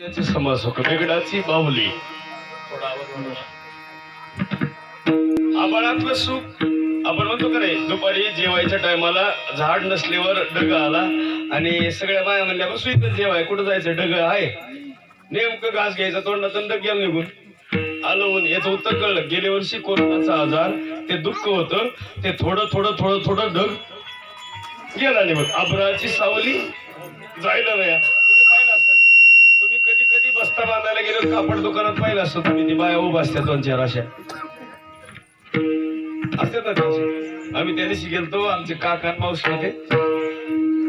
याची समज वेगळाची बाहुली. आबाळातलं सुख. आपण म्हणतो का रे दुपारी जेवायच्या टायमाला झाड नसल्यावर डग आला आणि सगळ्या बाया म्हणल्या बसू इथं जेवाय कुठं जायचं? डग आहे. नेमकं घास घ्यायचा तोंडातून डग गेला निघून आलं म्हणून. याचं उत्तर कळलं. गेल्या वर्षी कोरोनाचा आजार ते दुःख होतं. ते थोडं थोडं थोडं थोडं ढग गेला निघून. अबराची सावली जायला नाही तुम्ही पाहिलं असेल तुम्ही कधी कधी बांधायला गेलो कापड दुकानात पाहिलं असतो तुम्ही ती बाया उभा असतात दोन चार अशा. असतात ना त्याचे. आम्ही त्या दिवशी गेलतो आमचे काका आणि होते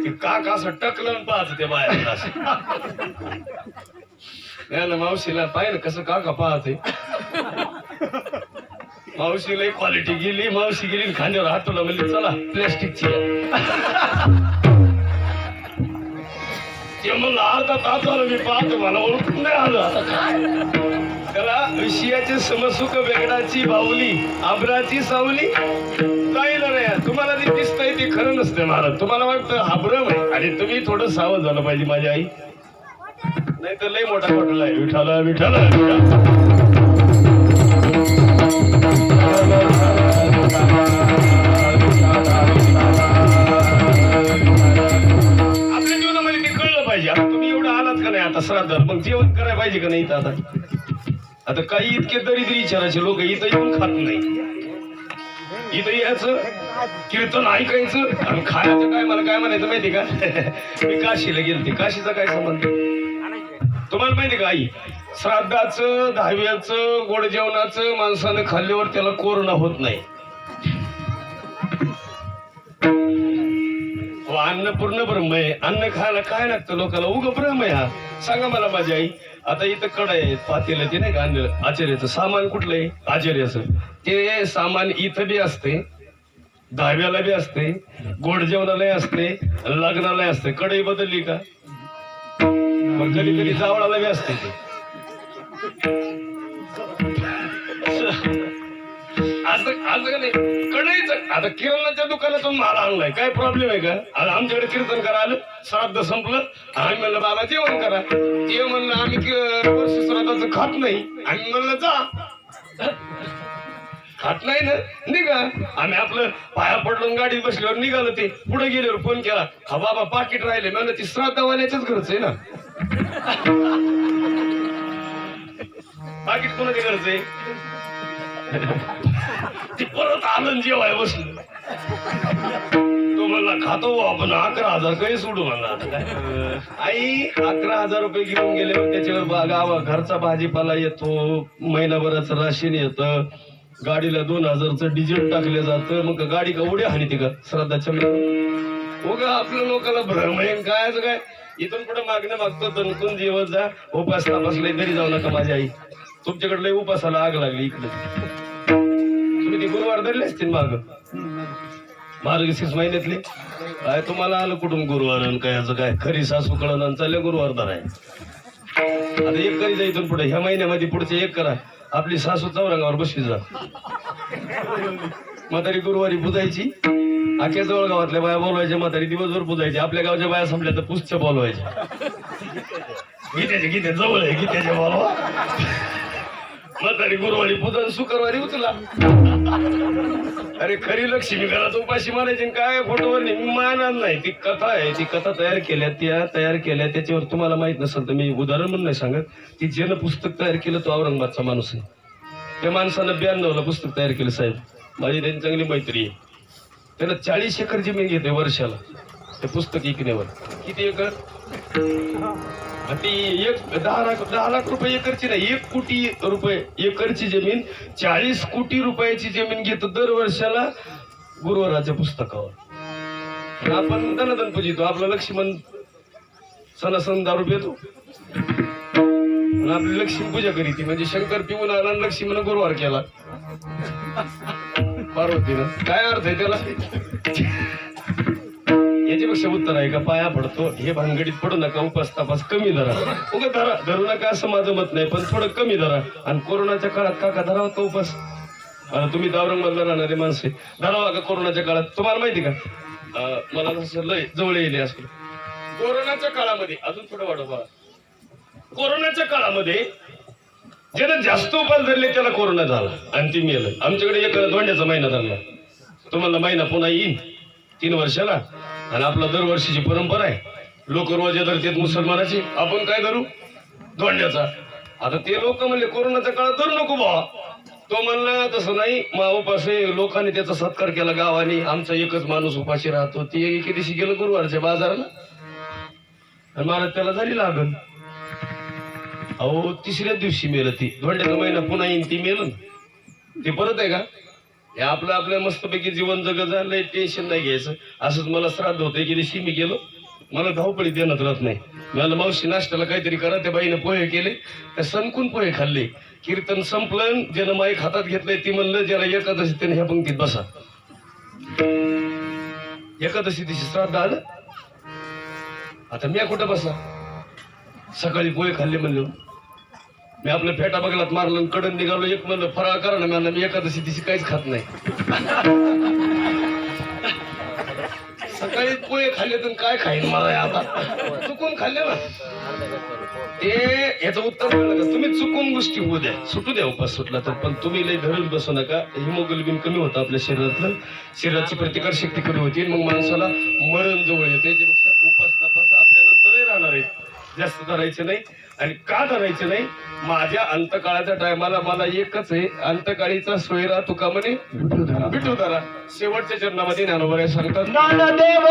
ते काका असं टकलं पाहत ते बाया असं. ना मावशीला पाहिलं कसं काका पाहते. मावशीला क्वालिटी गेली मावशी गेली आणि खांद्यावर हात तुला म्हणली चला प्लॅस्टिकची म्हणलं अर्धा तास आलं मी पाहतो मला ओळखून नाही आलं. आता काय त्याला विषयाचे समसुख वेगळाची बाहुली आबराची सावली. काही नाही तुम्हाला ते दिसतंय ते खरं नसते महाराज. तुम्हाला वाटतं हाब्रम आहे. आणि तुम्ही थोडं सावध झालं पाहिजे माझी आई. नाही तर लय मोठा घोटाळा आहे. विठाला विठाला विठाला आता श्राद्ध. मग जेवण करायला पाहिजे का नाही इथं आता? आता काही इतके दरिद्री विचाराचे लोक इथं येऊन खात नाही. इथं यायचं कीर्तन ऐकायचं आणि खायचं काय मला काय म्हणायचं माहिती का? मी काशीला गेलते. काशीचा काय संबंध? तुम्हाला माहिती का आई? श्राद्धाचं दहाव्याचं गोड जेवणाचं माणसानं खाल्ल्यावर त्याला कोरोना होत नाही. अन्न पूर्ण ब्रह्म आहे. अन्न खायला काय लागतं लोकांना उग ब्रह्म आहे हा. सांगा मला माझी आई. आता इथं कड आहे पातेलं ते नाही का आणलेलं आचार्याचं सामान कुठलं आहे? आचार्याचं. ते सामान इथं बी असते दहाव्याला बी असते गोड जेवणालाही असते लग्नालाही असते. कढई बदलली का? मग कधी कधी जावळाला बी असते असं असं का नाही. कढईच. आता किराणाच्या दुकानातून माल आणलाय. काय प्रॉब्लेम आहे का? आता आमच्याकडे कीर्तन करा आलं. श्राद्ध संपलं. आम्ही म्हणलं बाबा जेवण करा. ते म्हणलं आम्ही कि- वर्ष श्राद्धाचं खात नाही. आम्ही म्हणलं जा. खात नाही ना? निघा. आम्ही आपलं पाया पडलो आणि गाडीत बसल्यावर निघालो ते. पुढे गेल्यावर फोन केला. हा बाबा पाकिट राहिले. म्हणलं ती श्राद्धवाल्याच्याच घरच आहे ना? पाकिट कोणाच्या घरच आहे? ती परत आनंद जेवाय बसलं. तो म्हणला खातो आपण अकरा हजार काही सोडू म्हणला आता काय. आई अकरा हजार रुपये घेऊन गेले त्याच्यावर गावा घरचा भाजीपाला येतो महिनाभराचं राशन येतं गाडीला दोन हजारचं डिझेल टाकलं जातं मग गाडी का उड्या हानी ती का? श्राद्धाच्या हो का आपल्या लोकांना भ्रम आहे काय असं काय? इथून पुढे मागणं मागतो दणकून जेवत जा. उपास बसले तरी जाऊ नका माझी आई. तुमच्याकडे लय उपासाला आग लागली इकडे. तुम्ही धरले असतील माग. सिक्स महिन्यातले. काय तुम्हाला आलं कुठून गुरुवार आणि काय याचं काय? खरी सासू कळण चालले गुरुवार धर आहे. आता एक करी जा इथून पुढे. ह्या महिन्यामध्ये पुढचे एक करा. आपली सासू चौरंगावर बसली जा. म्हातारी गुरुवारी पुजायची आख्या जवळ गावातल्या बाया बोलवायच्या म्हातारी दिवसभर पुजायची आपल्या गावच्या बाया संपल्या तर पुस्तक बोलवायच्या. गीत्याच्या गीते जवळ आहे गीत्याच्या बोलवा. म्हातारी गुरुवारी पुजन शुक्रवारी उचला. अरे खरी लक्ष्मी घरात उपाशी मारायची आणि काय फोटोवर नाही मानणार नाही. ती कथा आहे ती कथा तयार केल्या त्या तयार केल्या. त्याच्यावर तुम्हाला माहीत नसेल तर मी उदाहरण म्हणून नाही सांगत. ती ज्यानं पुस्तक तयार केलं तो औरंगाबादचा माणूस आहे. त्या माणसानं ब्याण्णवला पुस्तक तयार केलं साहेब. माझी त्यांची चांगली मैत्री आहे. त्याला चाळीस एकर जमीन घेते वर्षाला. ते पुस्तक विकण्यावर. किती एकर? आणि ती एक दहा लाख दहा लाख रुपये एकरची नाही एक कोटी रुपये एकरची जमीन चाळीस कोटी रुपयाची जमीन घेतो दर वर्षाला गुरुवाराच्या पुस्तकावर. आपण धनधन पूजितो आपलं लक्ष्मण सणासण दारू पेतो. आणि आपली लक्ष्मी पूजा करीती म्हणजे शंकर पिऊन आला आणि लक्ष्मीनं गुरुवार केला. पार्वतीनं. काय अर्थ आहे त्याला? याच्यापेक्षा उत्तर आहे का? पाया पडतो. हे भानगडीत पडू नका. उपास तपास कमी धरा. उगा धरा. धरू नका असं माझं मत नाही पण थोडं कमी धरा. आणि कोरोनाच्या काळात काका धरावा तो उपास? आता तुम्ही दावरंगमधला राहणारे माणसे. धरावा का कोरोनाच्या काळात? तुम्हाला माहिती का? मला जसं लय जवळ येईल असं. कोरोनाच्या काळामध्ये अजून थोडं वाढव कोरोनाच्या काळामध्ये ज्यानं जास्त उपास धरले त्याला कोरोना झाला. आणि ती मेलं. आमच्याकडे एक दोंड्याचा महिना धरला तुम्हाला महिना पुन्हा येईन. तीन वर्षाला. आणि आपला दरवर्षीची परंपरा आहे. लोक रोजे धरतात मुसलमानाची. आपण काय धरू? धोंड्याचा. आता ते लोक म्हणले कोरोनाच्या काळात धरू नको बा. तो म्हणला तसं नाही. मा उपास आहे लोकांनी त्याचा सत्कार केला गावाने. आमचा एकच माणूस उपाशी राहतो. ती एके दिवशी गेलं गुरुवारच्या बाजाराला. आणि महाराज त्याला झाली लागल अहो तिसऱ्या दिवशी मेलं ती. धोंड्याचा महिना पुन्हा येईन ती मेलं ते परत आहे का? हे आपलं आपल्या मस्तपैकी जीवन जगत झालंय टेन्शन नाही घ्यायचं. असंच मला श्राद्ध होतं की दिवशी मी गेलो. मला धावपळी देण्यात राहत नाही. मला मावशी नाश्त्याला काहीतरी करा त्या बाईने पोहे केले त्या सणकून पोहे खाल्ले. कीर्तन संपलं ज्यानं माईक हातात घेतलंय ती म्हणलं ज्याला एकादशी त्याने ह्या पंक्तीत बसा. एकादशी दिवशी श्राद्ध आलं. आता मी कुठं बसा? सकाळी पोहे खाल्ले म्हणलं. मी आपलं फेटा बगलात मारलं कडन निघालो एक म्हणलं फराळ करा ना म्हणलं मी एकादशी दिवशी काहीच खात नाही. सकाळी पोहे खाल्ले तर काय खाईन मला आता? चुकून खाल्ले ना. ते याचं उत्तर का तुम्ही चुकून गोष्टी होऊ द्या. सुटू द्या उपास सुटला तर पण तुम्ही लय धरून बसू नका. हिमोग्लोबिन कमी होतं आपल्या शरीरातलं. शरीराची प्रतिकार शक्ती कमी होती. मग माणसाला मरण जवळ येते. त्याच्यापेक्षा उपास तपास आपल्या नंतरही राहणार आहे. जास्त धरायचे नाही आणि का धरायचे नाही? माझ्या अंतकाळाच्या टायमाला मला एकच आहे अंतकाळीचा सोयरा तुका म्हणे? विठू धरा. शेवटच्या चरणामध्ये ज्ञानोबराय सांगतात ज्ञानदेव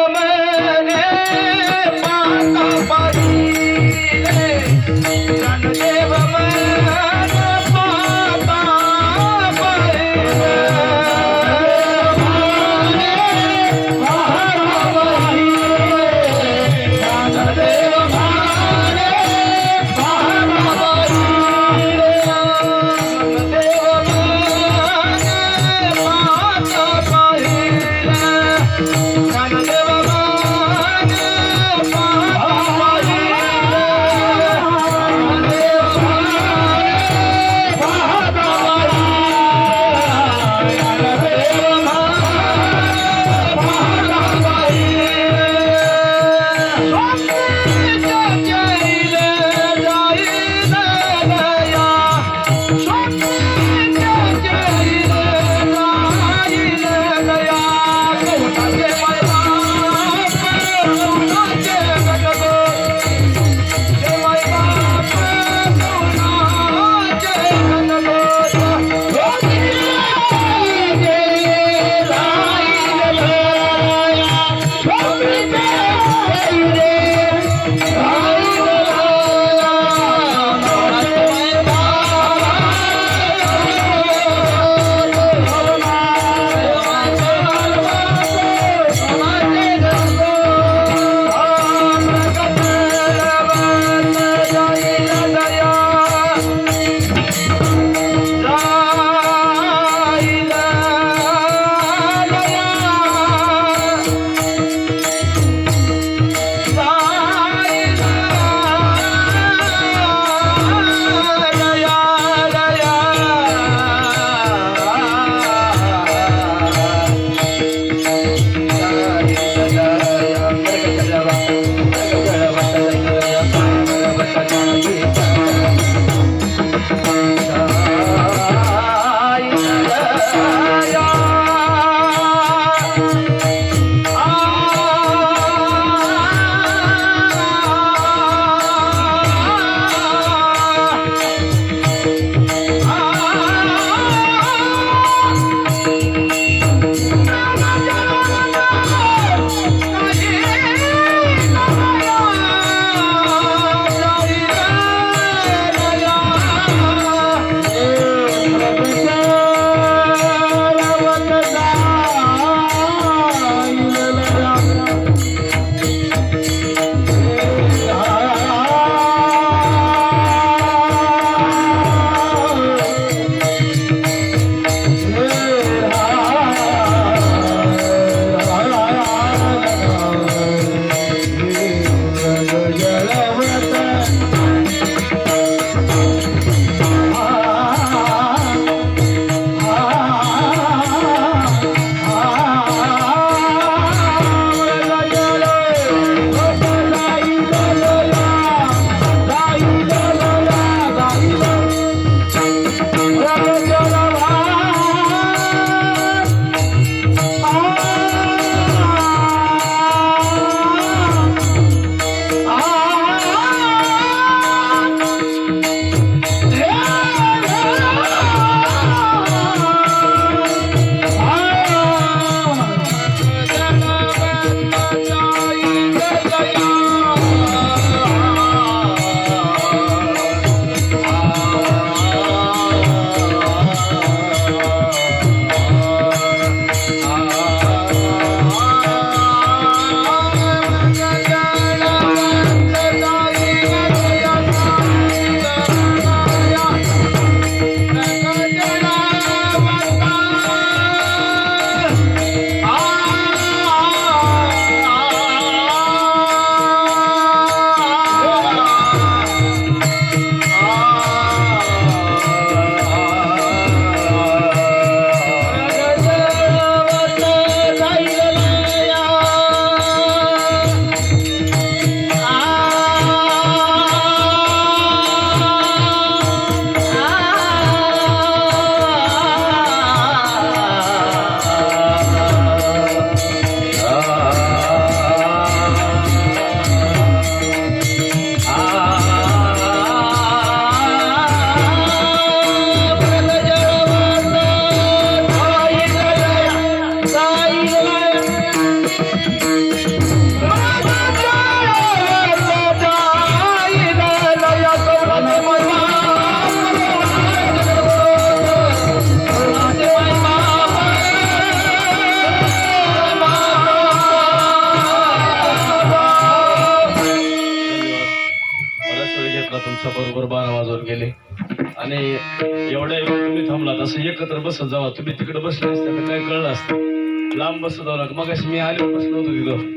असं एकत्र बसत जावा. तुम्ही तिकडे बसले असते काय कळलं असतं? लांब बसत जावं लागलं मग मी आले बसलो होतो तिथं.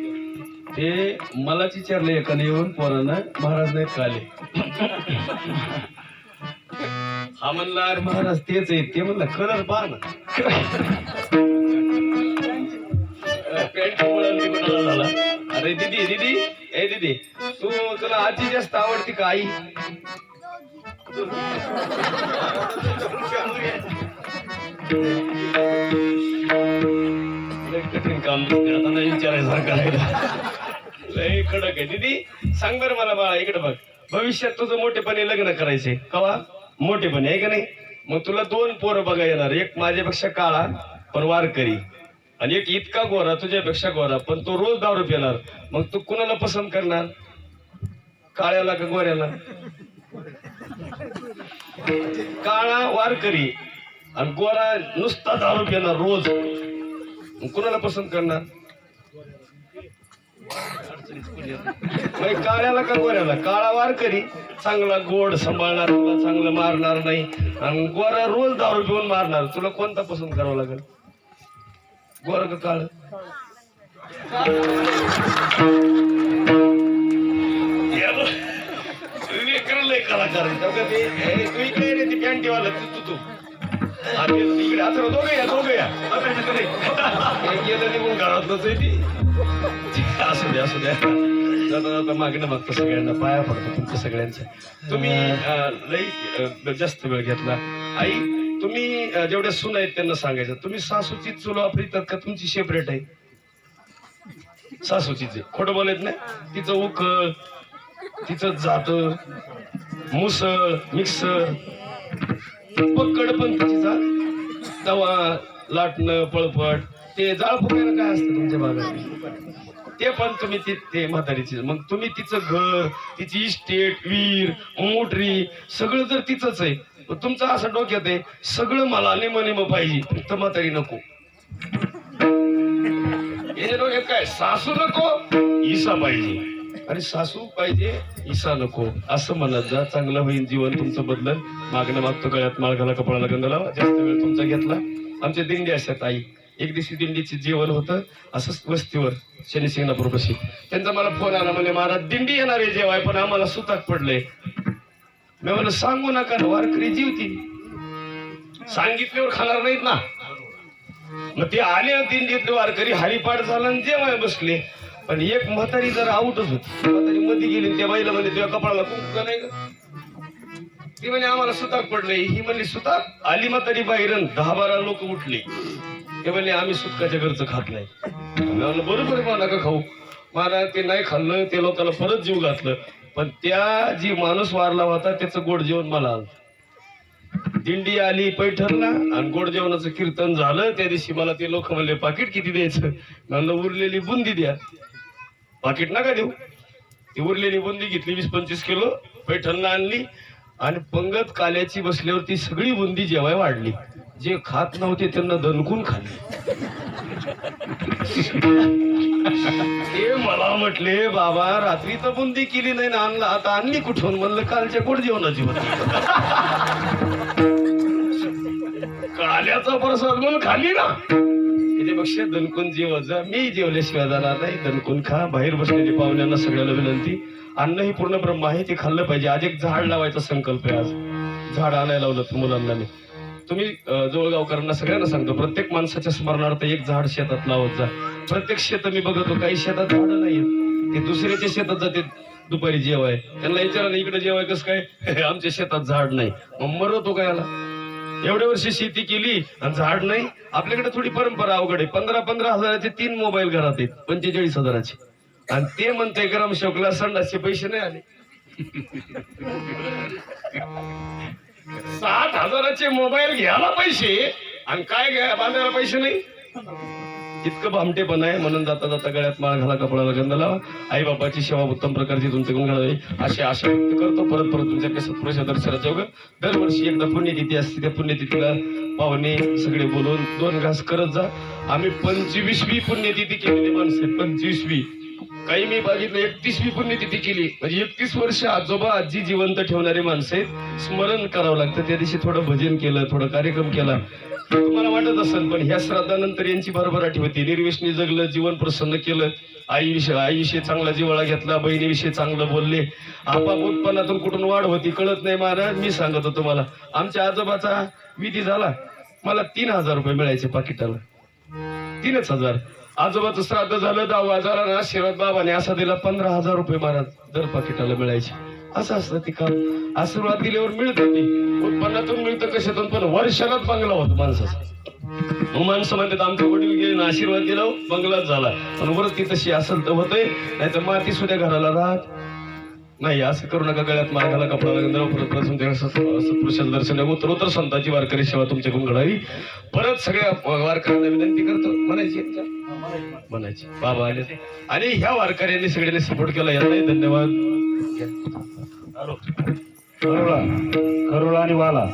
ते मलाच विचारलं एकाने येऊन पोरांना महाराज नाही काले हा म्हणला अरे महाराज तेच आहे. ते म्हणलं कलर पहा ना. पॅन्ट मुळे झाला. अरे दिदी दिदी ए दिदी तू तुला आजी जास्त आवडती का आई? कठीण काम आता विचारायसारखं लय कडक आहे दीदी सांग बरं मला बाळा इकडे बघ भविष्यात तुझं मोठेपणे लग्न करायचे कवा मोठेपणे आहे का नाही मग तुला दोन पोरं बघा येणार एक माझ्यापेक्षा काळा पण वारकरी आणि एक इतका गोरा तुझ्यापेक्षा गोरा पण तो रोज दारू पिणार मग तू कुणाला पसंत करणार काळ्याला का गोऱ्याला काळा वारकरी आणि गोरा नुसता दारू पिणार रोज. कुणाला पसंत करणार? काळ्याला का गोऱ्याला? काळा वारकरी चांगला गोड सांभाळणार तुला चांगलं मारणार नाही. आणि गोरा रोज दारू पिऊन मारणार. तुला कोणता पसंत करावा लागेल? गोरा का काळ? कलाकार आहे. तू इकडे ती पॅन्टीवाला तू तू. इकडे या या गेलं निघून घरातलंच आहे ती असू द्या असू द्या जाता जाता मागणं सगळ्यांना पाया पडतो तुमच्या सगळ्यांच्या तुम्ही लई जास्त वेळ घेतला. आई तुम्ही जेवढ्या सून आहेत त्यांना सांगायचं तुम्ही सासूची चूल वापरतात का तुमची सेपरेट आहे? सासूचीच. आहे खोटं बोलत नाही. तिचं उकळ तिचं जात मुसळ मिक्सर. पक्कड पण तिचा तवा लाटणं पळपट ते जाळ फुकायला काय असतं तुमच्या भागात? ते पण तुम्ही ते म्हातारीचे. मग तुम्ही तिचं घर तिची इस्टेट वीर मोटरी सगळं जर तिचंच आहे तुमचं असं डोक्यात आहे सगळं मला नेम नेम पाहिजे. फक्त म्हातारी नको. याच्या डोक्यात काय सासू नको ईसा पाहिजे. आणि सासू पाहिजे ईसा नको. असं म्हणत जा. चांगलं होईल जीवन तुमचं बदलल मागणं मागतो गळ्यात माळगाला कपाळाला गंध लावा. जास्त वेळ तुमचा घेतला. आमच्या दिंडी असतात आई. एक दिवशी दिंडीचे जेवण होतं. असंच वस्तीवर शनिशिंगणापूर कशी त्यांचा मला फोन आला म्हणजे महाराज दिंडी येणार आहे जेवाय पण आम्हाला सुताक पडले. मी म्हणलं सांगू नका वारकरी जीवती. सांगितल्यावर खाणार नाहीत ना. मग ते आले दिंडीतले वारकरी हरिपाठ झाला आणि जेवाय बसले. पण एक म्हातारी जर आउटच होती म्हातारी मध्ये गेली त्या बाईला म्हणे तुझ्या कपाळाला कुंक का नाही ग ती म्हणे आम्हाला सुताक पडले ही म्हणली सुताक? आली म्हातारी बाहेर दहा बारा लोक उठले. ते म्हणले आम्ही सुतकाच्या घरचं खात नाही. बरोबर आहे मला नका खाऊ? मला ते नाही खाल्लं ते लोकांना परत जीव घातलं. पण त्या जी माणूस वारला होता त्याचं गोड जेवण मला आलं. दिंडी आली पैठणला आणि गोड जेवणाचं कीर्तन झालं. त्या दिवशी मला ते लोक म्हणले पाकिट किती द्यायचं? म्हणलं उरलेली बुंदी द्या. पाकिट नका देऊ. ती उरलेली बुंदी घेतली वीस पंचवीस किलो पैठणला आणली आणि पंगत काल्याची बसल्यावर ती सगळी बुंदी जेवाय वाढली. जे खात नव्हते त्यांना दणकून खाल्ले. ते मला म्हटले बाबा रात्री तर बुंदी केली नाही ना आणला. आता आणली कुठून? म्हणलं कालच्या कोण जेवणाची होती. काल्याचा प्रसाद म्हणून खाली ना. त्याच्यापेक्षा दणकून जेवत जा. मी जेवल्याशिवाय जाणार नाही. दणकून खा. बाहेर बसलेले पाहुण्यांना सगळ्याला विनंती. अन्न ही पूर्ण ब्रह्म आहे ते खाल्लं पाहिजे. आज एक झाड लावायचा संकल्प आहे आज. झाड आणायला लावलं तर मुलांना मी. तुम्ही जवळगावकरांना सगळ्यांना सांगतो प्रत्येक माणसाच्या स्मरणार्थ एक झाड शेतात लावत जा. प्रत्येक शेत मी बघतो काही शेतात झाडं नाहीत ते दुसऱ्याच्या शेतात जाते दुपारी जेवाय. त्यांना विचारा इकडे जेवाय कसं काय? आमच्या शेतात झाड नाही. मग मरतो काय याला? एवढ्या वर्षी शेती केली आणि झाड नाही. आपल्याकडे थोडी परंपरा अवघड आहे. पंधरा पंधरा हजाराचे तीन मोबाईल घरात आहेत. पंचेचाळीस हजाराचे. आणि ते म्हणते गरम शोकला संडासचे पैसे नाही आले. सात हजाराचे मोबाईल घ्यायला पैसे आणि काय घ्या बांधायला पैसे नाही. इतकं भामटेपण आहे म्हणून जाता जाता गळ्यात माळ घाला कपडाला गंध लावा. आई बाबाची सेवा उत्तम प्रकारची तुमच्याकडून घडावी अशी आशा व्यक्त करतो. परत परत तुमच्या कसं पुरुषा दर्शनाच्या योग दरवर्षी एकदा पुण्यतिथी असते त्या पुण्यतिथीला पाहुणे सगळे बोलून दोन घास करत जा. आम्ही पंचवीसवी पुण्यतिथी केलेली माणसं पंचवीसवी. काही मी बघितलं एकतीसवी पुण्यतिथी केली. म्हणजे एकतीस वर्ष आजोबा आजी जिवंत ठेवणारी माणसं स्मरण करावं लागतं. त्या दिवशी थोडं भजन केलं थोडं कार्यक्रम केला. तुम्हाला वाटत असेल पण ह्या श्राद्धानंतर यांची भरभराटी होती. निर्वेशने जगलं जीवन प्रसन्न केलं. आईविषयी आईविषयी चांगला जिवाळा घेतला बहिणीविषयी चांगलं बोलले. आपाप उत्पन्नातून कुठून वाढ होती कळत नाही महाराज. मी सांगतो तुम्हाला आमच्या आजोबाचा विधी झाला. मला तीन हजार रुपये मिळायचे पाकिटाला. तीनच हजार. आजोबाचं श्राद्ध झालं दहा हजार आणि आशीर्वाद बाबाने असा दिला पंधरा हजार रुपये महाराज दर पाकिटाला मिळायचे. असं असतं ते काम आशीर्वाद दिल्यावर मिळतं ते. उत्पन्नातून मिळतं कशातून पण वर्षालाच बंगला होतो माणसाचा. मग माणसं म्हणतात आमचे वडील गेले आशीर्वाद दिला बंगलाच झाला. पण वरती तशी असेल तर होतंय नाही तर माती सुद्धा घराला राहत. नाही असं करू नका गळ्यात मार्गाला कपडा लागेल असं पुरुषाला दर्शन उतर उत्तर संतांची वारकरी सेवा तुमच्याकडून घडावी परत सगळ्या वारकऱ्यांना विनंती करतो. म्हणायची म्हणायची. बाबा आले. आणि ह्या वारकऱ्यांनी सगळ्यांनी सपोर्ट केला यांनाही धन्यवाद. हॅलो. करुळा आणि वाला